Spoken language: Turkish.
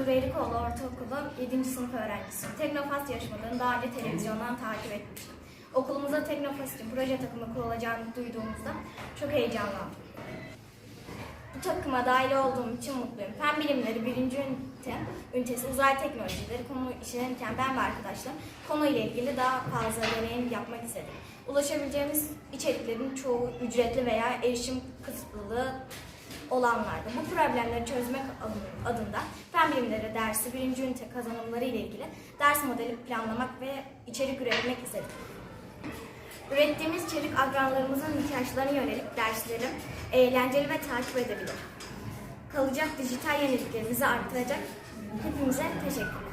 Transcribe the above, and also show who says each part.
Speaker 1: Nuri Erikoğlu Ortaokulu 7. sınıf öğrencisiyim. Teknofast yarışmalarını daha önce televizyondan takip etmiştim. Okulumuzda Teknofast için proje takımı kurulacağını duyduğumuzda çok heyecanlandım. Bu takıma dahil olduğum için mutluyum. Fen bilimleri birinci ünite, ünitesi uzay teknolojileri konu işlenirken ben ve arkadaşlarım konuyla ilgili daha fazla deneyim yapmak istedik. Ulaşabileceğimiz içeriklerin çoğu ücretli veya erişim kısıtlılığı olanlardı. Bu problemleri çözmek adında fen bilimleri dersi birinci ünite kazanımları ile ilgili ders modeli planlamak ve içerik üretmek istedik. Ürettiğimiz içerik akranlarımızın ihtiyaçlarına yönelik dersleri eğlenceli ve takip edebilir. Kalacak dijital yeniliklerimizi arttıracak. Hepinize teşekkürler.